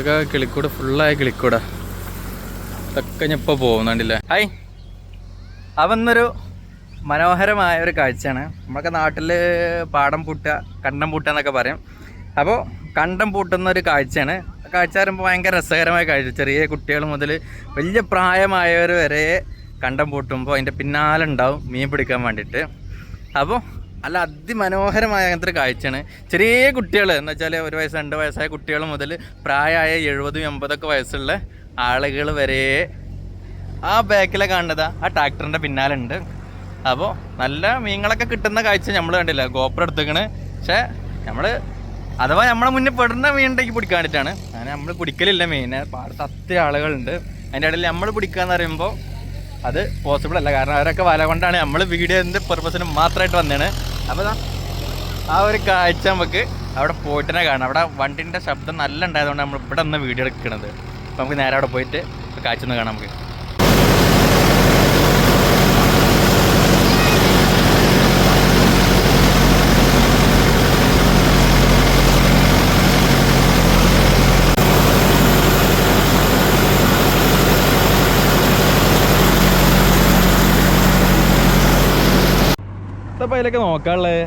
ഇതൊക്കെ കിളിക്കൂട് ഫുള്ളായ കിളിക്കൂട. ഇതൊക്കെ ഞാൻ ഇപ്പോൾ പോകുന്നുണ്ടല്ലേ? ഹായ്. അവന്നൊരു മനോഹരമായ ഒരു കാഴ്ചയാണ്. നമ്മളൊക്കെ നാട്ടിൽ പാടം പൂട്ട കണ്ടം പൂട്ടുക എന്നൊക്കെ പറയും. അപ്പോൾ കണ്ടം പൂട്ടുന്ന ഒരു കാഴ്ചയാണ്. കാഴ്ച പറയുമ്പോൾ ഭയങ്കര രസകരമായ കാഴ്ച. ചെറിയ കുട്ടികൾ മുതൽ വലിയ പ്രായമായവർ വരെ കണ്ടം പൂട്ടുമ്പോൾ അതിന്റെ പിന്നാലെ ഉണ്ടാവും മീൻ പിടിക്കാൻ വേണ്ടിയിട്ട്. അപ്പോൾ അല്ല അതിമനോഹരമായ അങ്ങനത്തെ ഒരു കാഴ്ചയാണ്. ചെറിയ കുട്ടികൾ എന്ന് വെച്ചാൽ ഒരു വയസ്സ് രണ്ട് വയസ്സായ കുട്ടികൾ മുതൽ പ്രായമായ എഴുപതും എൺപതൊക്കെ വയസ്സുള്ള ആളുകൾ വരെ ആ ബാക്കിലെ കാണുന്നത് ആ ട്രാക്ടറിന്റെ പിന്നാലുണ്ട്. അപ്പോൾ നല്ല മീനുകളൊക്കെ കിട്ടുന്ന കാഴ്ച നമ്മൾ കണ്ടില്ല. ഗോപ്രം എടുത്തേക്കണ്. പക്ഷേ നമ്മൾ അഥവാ നമ്മളെ മുന്നിൽ പെടുന്ന മീനുണ്ടെങ്കിൽ പിടിക്കാൻ വേണ്ടിയിട്ടാണ് അങ്ങനെ നമ്മൾ പിടിക്കലില്ല മീനെ. പാടത്ത് അത്ര ആളുകളുണ്ട്. അതിന്റെ ഇടയിൽ നമ്മൾ പിടിക്കാന്ന് പറയുമ്പോൾ അത് പോസിബിൾ അല്ല. കാരണം അവരൊക്കെ വല കൊണ്ടാണ് നമ്മൾ വീഡിയോ വീഡിയോന്റെ പർപ്പസിന് മാത്രമായിട്ട് വന്നതാണ് അപ്പോൾ ആ ഒരു കാഴ്ച നമുക്ക് അവിടെ പോയിട്ട് തന്നെ കാണാം. അവിടെ വണ്ടിന്റെ ശബ്ദം നല്ല ഉണ്ടായതുകൊണ്ട് നമ്മൾ ഇവിടെ നിന്ന് വീഡിയോ എടുക്കുന്നത് നമുക്ക് നേരെ അവിടെ പോയിട്ട് കാഴ്ച ഒന്ന് കാണാം നമുക്ക്. അപ്പോൾ അതിലൊക്കെ നോക്കാനുള്ളത്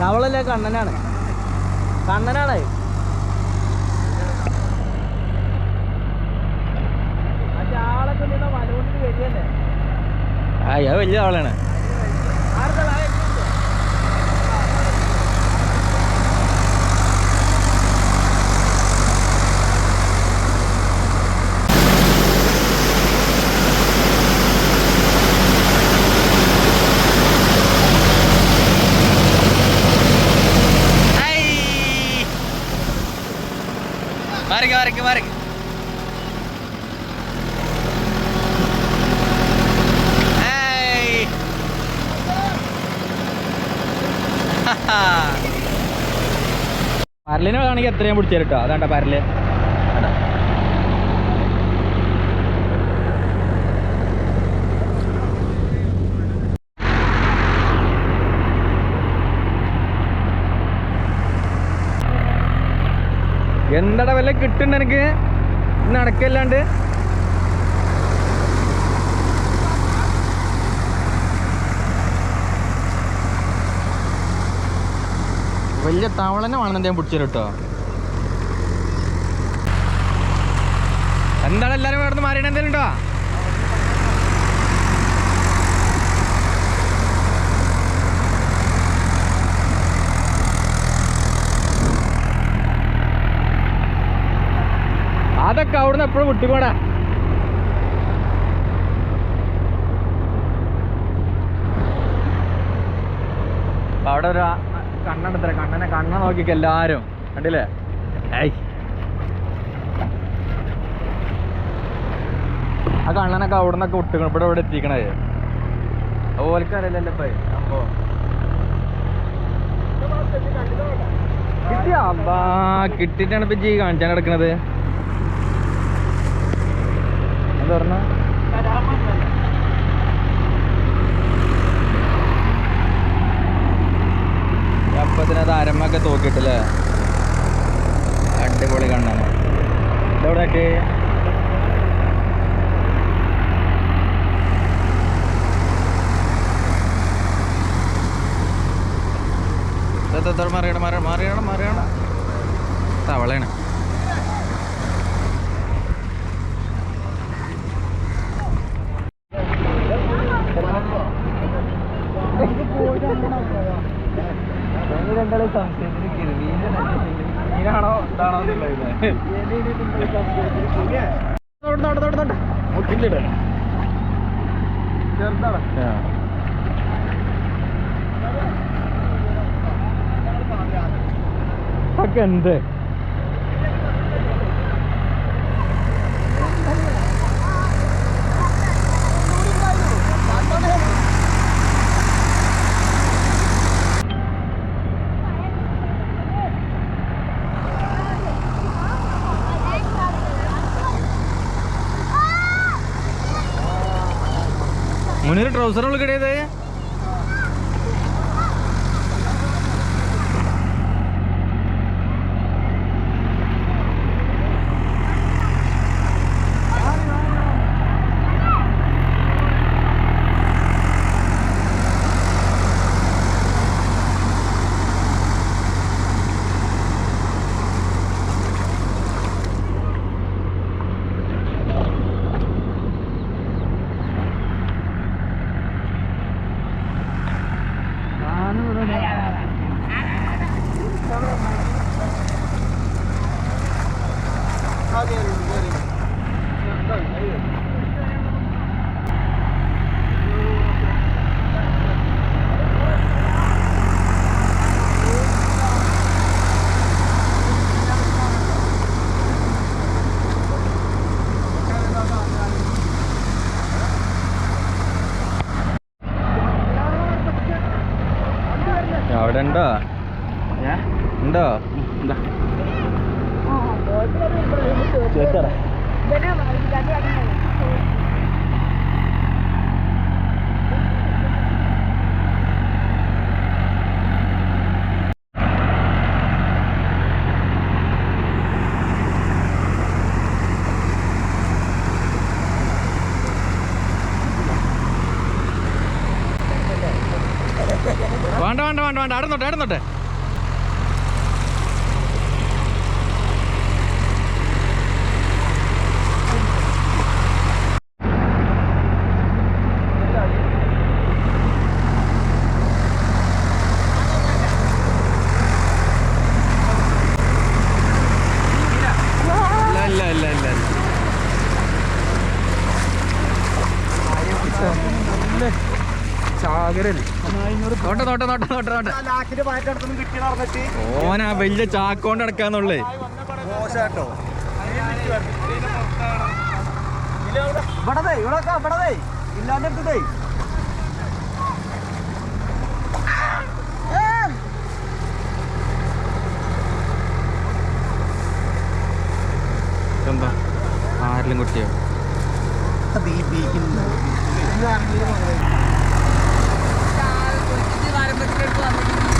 തവളല്ലേ കണ്ണനാണ്. കണ്ണനാണ്. ആ വലിയ ആളാണ്. പരലിനെ വേണമെങ്കിൽ എത്രയും പിടിച്ചു കേട്ടോ അതാണ്ട പരൽ? എന്തട വല്ല കിട്ടുന്നുണ്ട് എനിക്ക് നടക്കല്ലാണ്ട്? വലിയ തവളനെ വേണം ഞാൻ പിടിച്ചു കേട്ടോ എന്താണ് എല്ലാരും ഇവിടെ നിന്ന് മാറിയിട്ട് എന്തെങ്കിലും ഉണ്ടോ? അതൊക്കെ അവിടുന്ന് എപ്പോഴും വിട്ടുപോടാ അവിടെ ഒരു കണ്ണ നോക്കിക്ക എല്ലാരും? കണ്ടില്ലേ? ഏയ്. ആ കണ്ണനൊക്കെ അവിടെ നിന്നൊക്കെ വിട്ടുക്കണം. ഇവിടെ ഇവിടെ എത്തിക്കണേ. ഓൽക്കറിയില്ലല്ലോ ഇപ്പൊ. അബ്ബാ കിട്ടിയിട്ടാണ് ഇപ്പൊ ജി കാണിച്ചാൻ കിടക്കണത്. എന്താ പറഞ്ഞ? അപ്പത്തിനത് അരമൊക്കെ തൂക്കിയിട്ടല്ലേ? അടിപൊളി കണ്ണാണ്. ഇതെവിടെയൊക്കെ മറിയണം? മറിയണം മറിയണം മറിയണം. തവളയാണ്. के अंदर ಮುನಿರ ಟ್ರೌಸರ್ ಒಳಗಡೆ ಇದೆ ഉണ്ടോ? വേണ്ട വേണ്ട വേണ്ട വേണ്ട. അവിടെ നോട്ടെ നോട്ടെ നോട്ടെ നോട്ടെ ഓനാ വലിയ ചാക്കോണ്ട് നടക്കാന്നുള്ളേ. മോശാട്ടോ. ഇവിടതേ കുട്ടിയോ അത് ഈ എടുത്തതേ എന്താ ആരെല്ലാം കുട്ടിയോ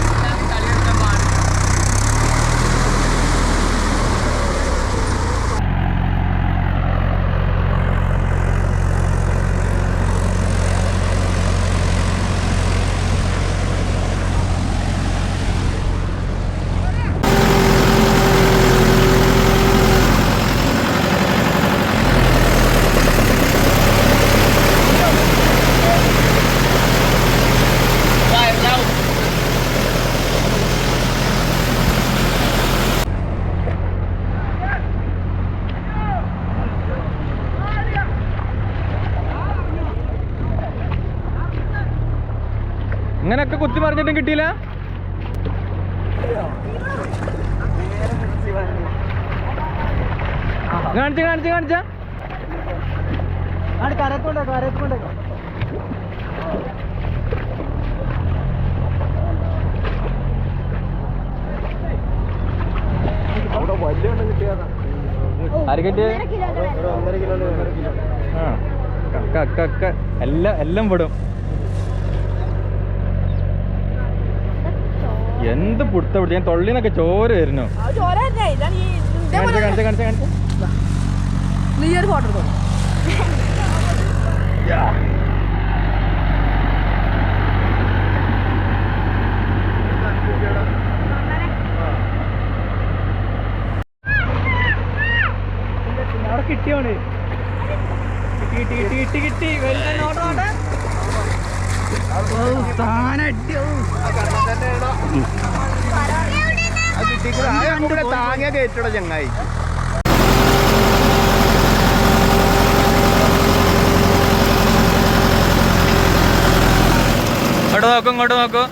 ഇങ്ങനെയൊക്കെ കിട്ടിയില്ല? കാണിച്ച കാണിച്ച കാണിച്ച. ആര് കിട്ടിയ? എല്ലാം എല്ലാം വിടും. എന്ത് പുടുത്ത പിടിച്ച? ഞാൻ തൊള്ളിന്നൊക്കെ ചോര വരുന്നു. കാണിച്ച കാണിച്ച കാണിച്ച കാണിച്ച. നീ ഒരു ഫോട്ടോ എടുത്തോ അവിടെ കിട്ടിയോണ് കിട്ടി കിട്ടി കിട്ടി കിട്ടി താങ്ങിയ കയറ്റുള്ള ചങ്ങായി ഇങ്ങോട്ട് നോക്കൂ ഇങ്ങോട്ട് നോക്കൂ.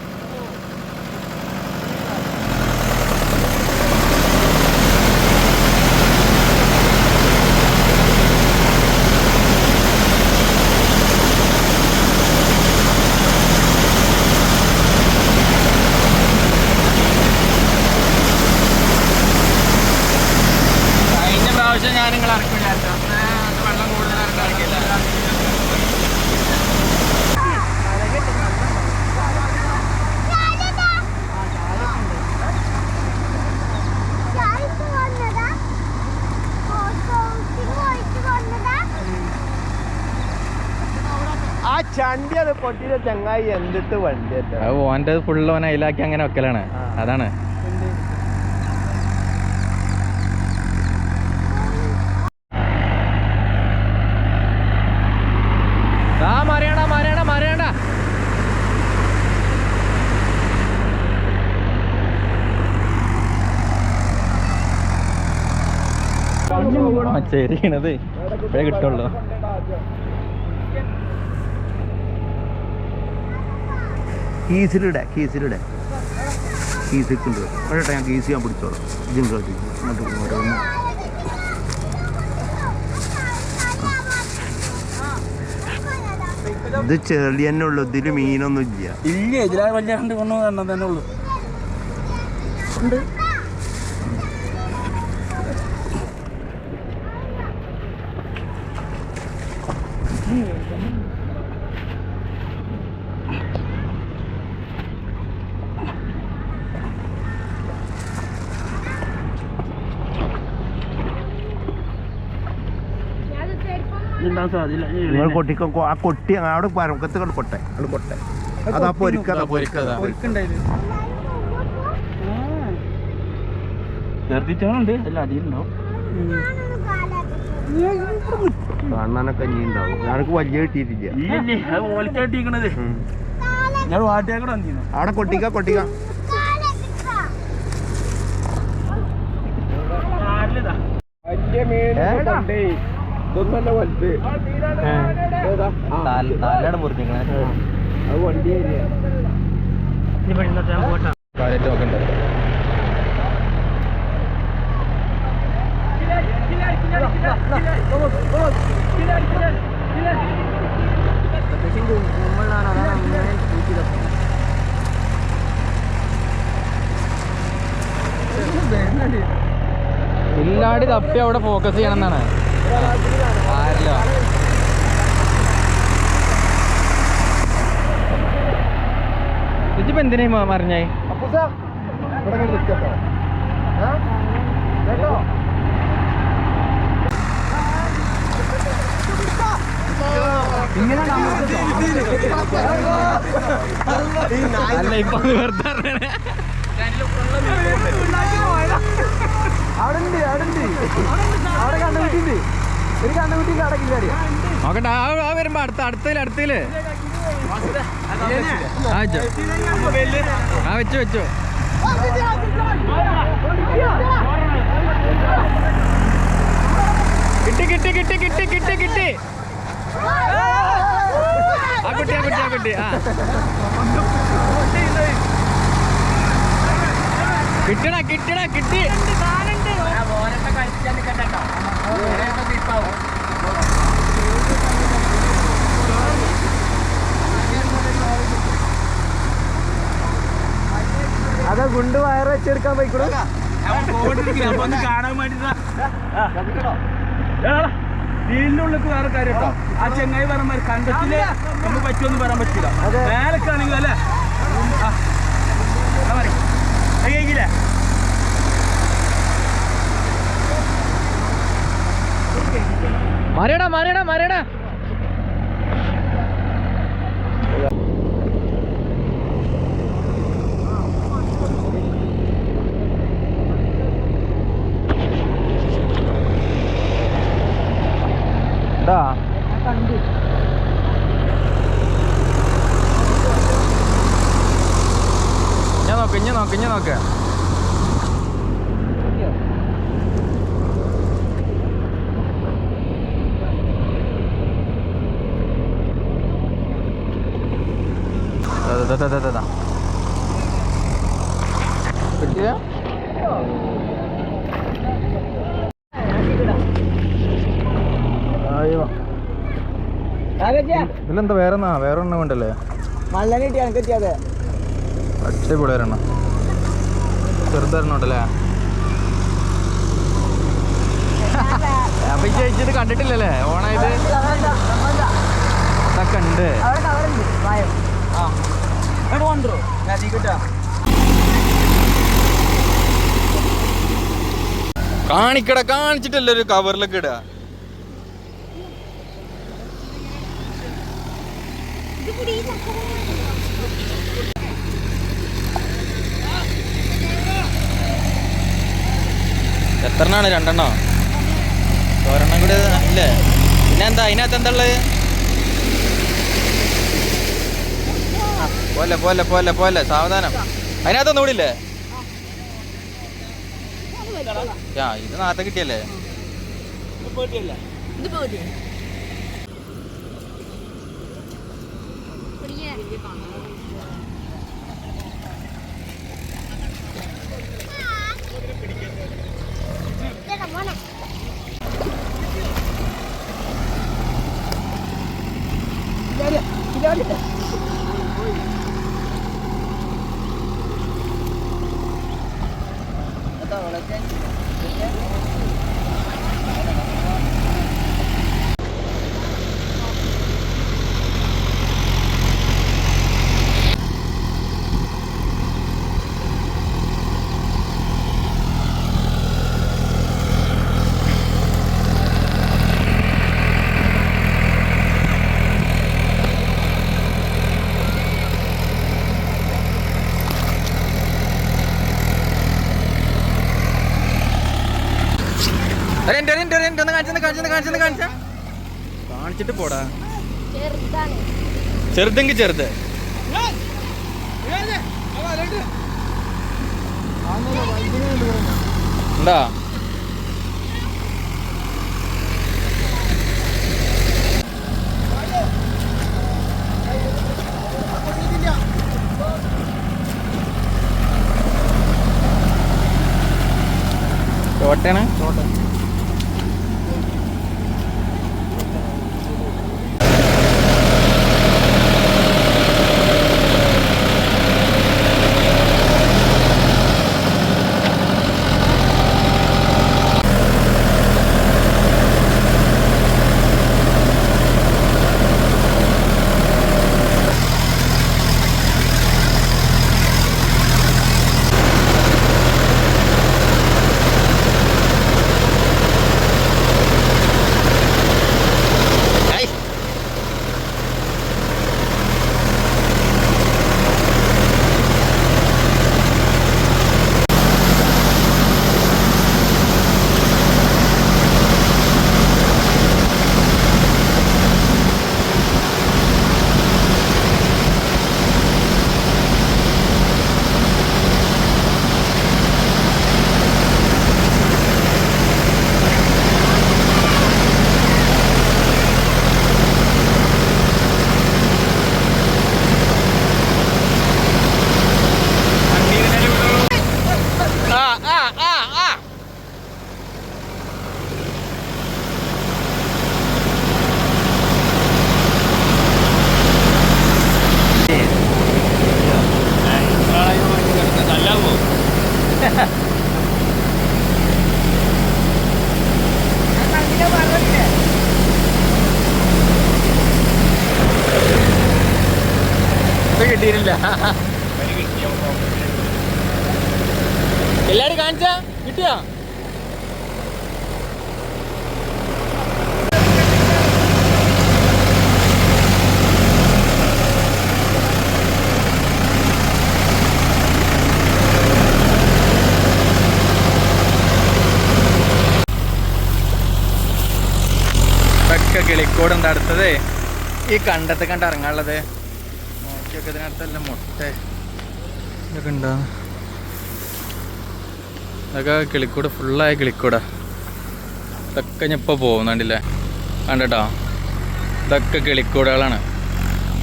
പ്രാവശ്യം ഞാൻ നിങ്ങൾ ഇറക്കി വിചാരിച്ചു അന്ന് അത് വെള്ളം കൂടുതൽ ഇറക്കില്ല ആ ചണ്ടി അത് പൊട്ടിയ ചങ്ങായി എന്തിട്ട് വണ്ടി അത് ഓന്റെ ഫുള്ള് ഓൻ അതിലാക്കി അങ്ങനെ വെക്കലാണ്. അതാണ്. ആ ചെരിയണത് ഇപ്പോഴേ കിട്ടുള്ളൂ. കീസിലിടെ കീസിലിടെ. കീസിക്കുണ്ട്. കേട്ടോ ഞാൻ കീസ് ഞാൻ പിടിച്ചോളാം ഇതും അങ്ങോട്ട് ഇത് ചെളി തന്നെ ഉള്ളു. ഇതിൽ മീനൊന്നും ഇല്ല. ഇല്ല ഇതിലാ വലിയ കണ്ട് കൊണ്ടു തന്നെ ഉള്ളു. ഉണ്ടാകാൻ നിങ്ങൾ കൊട്ടിക്കോ ആ കൊട്ടി അവിടെ പരക്കത്ത് കൊണ്ട് കൊട്ടെ അവിടെ കൊട്ടെ. അതാ പൊരിക്കതാ പൊരിക്കതാ. ചേർത്തിച്ചുണ്ട് അല്ല അടിയുണ്ടാവും കാണാനൊക്കെ ഇനി ഉണ്ടാവും. ഞാനക്ക് വലിയ കിട്ടിയിട്ടില്ല. അവിടെ കൊട്ടിക്ക കൊട്ടിക്ക. കാര്യമായിട്ട് നോക്കണ്ടേ? ഇല്ലാടി തപ്പി അവിടെ ഫോക്കസ് ചെയ്യണം എന്നാണ് ആരില്ല? ഇതിപ്പോ എന്തിനാ മറിഞ്ഞേ? അല്ല ഇപ്പൊ വെറുതെ. അവിടെ അവിടെ കണ്ടുപിട്ടിണ്ട് ഒരു കണ്ടുപിട്ടി കടക്കില്ല നോക്കട്ടെ ആ ആ വരുമ്പോ അടുത്ത അടുത്തതിൽ അടുത്തതിൽ. ആ വെച്ചോ. ആ വെച്ചു വെച്ചു. കിട്ടി കിട്ടി കിട്ടി കിട്ടി കിട്ടി കിട്ടി. ആ കുട്ടി ആ കുട്ടി ആ കുട്ടി ആ. കിട്ടണ കിട്ടണ കിട്ടി. അതാ ഗുണ്ട് വയറ് വെച്ചെടുക്കാൻ പോയിക്കൂടാ? കാണാൻ വീടിന്റെ ഉള്ളിൽ വേറെ കാര്യം കേട്ടോ ആ ചെങ്ങായി പറഞ്ഞ കണ്ടത്തിൽ നമുക്ക് പറ്റുമെന്ന് പറയാൻ പറ്റില്ല. മേലക്കാണെങ്കിൽ അല്ലേ? കേക്കില്ലേ മറിയടാ മറിയടാ മറിയടാ ഇതാ ഞാൻ നോക്ക് ഇഞ്ഞ നോക്ക് ഇഞ്ഞ നോക്ക് da, da, da. കിട്ടിയ ഇതിലെന്താ വേറെ വേറെ എണ്ണ എത്തിയാതെ അടിപൊളി ഒരെണ്ണം അപ്പൊ ഈ ചേച്ചി ഇത് കണ്ടിട്ടില്ലല്ലേ? ഓണായത്? ഇതൊക്കെ ഉണ്ട് അവിടെ കവറുണ്ട് വായോ ആ എവിടെ കൊണ്ടോ ഞാൻ കിട്ടാ കാണിക്കട കാണിച്ചിട്ടല്ല ഒരു കവറിലൊക്കെ ഇടുക എത്രണ്ണാണ് രണ്ടെണ്ണോ? ഒരെണ്ണം കൂടി ഇല്ലേ? പിന്നെ എന്താ അതിനകത്ത് എന്താ ഉള്ളത് ആ, പോലെ പോലെ പോലെ പോലെ. സാവധാനം. അതിനകത്തൊന്നും കൂടില്ലേ ആ ഇത് നാത്ത കിട്ടിയല്ലേ? ഇത് കാണിച്ചിട്ട് പോടാ. ചെറുതെങ്കിൽ ചെറുത്. എന്താ കോട്ടയാണ് ആ എന്താ അടുത്തത്. ഈ കണ്ടത്തെ കണ്ട് ഇറങ്ങാനുള്ളത്. നോക്കിയൊക്കെ ഇതിനടുത്തല്ല മുട്ട. ഇതൊക്കെ ഉണ്ടോ? ഇതൊക്കെ കിളിക്കൂട് ഫുള്ളായ കിളിക്കൂടാ. ഇതൊക്കെ ഞാൻ ഇപ്പോൾ പോകുന്നുണ്ടല്ലേ? കണ്ടട്ടോ? ഇതൊക്കെ കിളിക്കൂടുകളാണ്.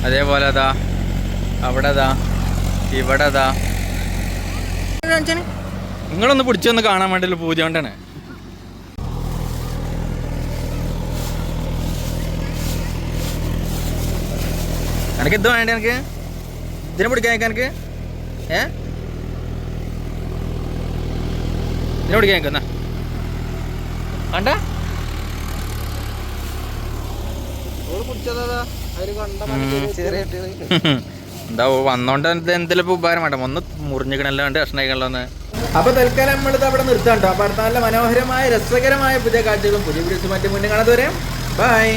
അതേപോലെ അതാ അവിടെ അതാ ഇവിടെ അതാ. നിങ്ങളൊന്ന് പിടിച്ചൊന്ന് കാണാൻ വേണ്ടിയുള്ള പൂജ കൊണ്ടാണ്. എനിക്ക് ഇത് വേണ്ട എനിക്ക് ഇതിനെ പിടിക്കാൻ എനിക്ക് ഏ? ഇതിനെ പിടിക്കാൻ നിൽക്കുന്ന കണ്ട? എന്താ വന്നോണ്ട് എന്തെങ്കിലും ഇപ്പൊ ഉപകാരം വേണ്ട? ഒന്ന് മുറിഞ്ഞിക്കണല്ലോ രണ്ട് ഒന്ന്. അപ്പൊ തൽക്കാലം നമ്മളിത് അവിടെ നിർത്താം കേട്ടോ അപ്പൊ അടുത്ത നല്ല മനോഹരമായ രസകരമായ പുതിയ കാഴ്ചകളും പുതിയ വീഡിയോസും മറ്റും മുന്നേ കാണാതെ വരെ ബൈ